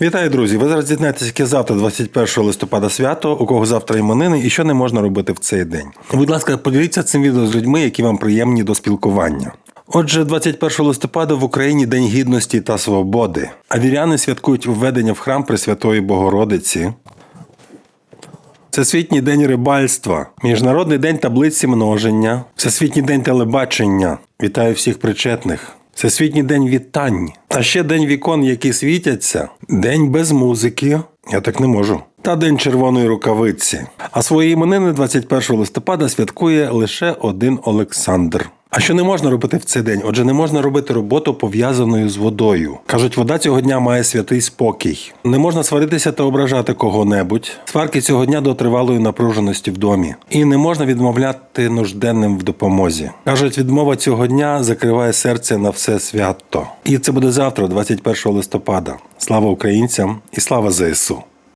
Вітаю, друзі! Ви зараз дізнаєтеся, яке завтра, 21 листопада, свято, у кого завтра іменини і що не можна робити в цей день. Будь ласка, поділіться цим відео з людьми, які вам приємні до спілкування. Отже, 21 листопада в Україні День гідності та свободи. А віряни святкують введення в храм Пресвятої Богородиці. Всесвітній день рибальства, Міжнародний день таблиці множення, Всесвітній день телебачення. Вітаю всіх причетних. Всесвітній день вітань. А ще день вікон, які світяться, день без музики. Я так не можу. Та день червоної рукавиці. А свої іменини 21 листопада святкує лише один Олександр. А що не можна робити в цей день? Отже, не можна робити роботу пов'язаною з водою. Кажуть, вода цього дня має святий спокій. Не можна сваритися та ображати кого-небудь. Сварки цього дня до тривалої напруженості в домі. І не можна відмовляти нужденним в допомозі. Кажуть, відмова цього дня закриває серце на все свято. І це буде завтра, 21 листопада. Слава українцям і слава ЗСУ!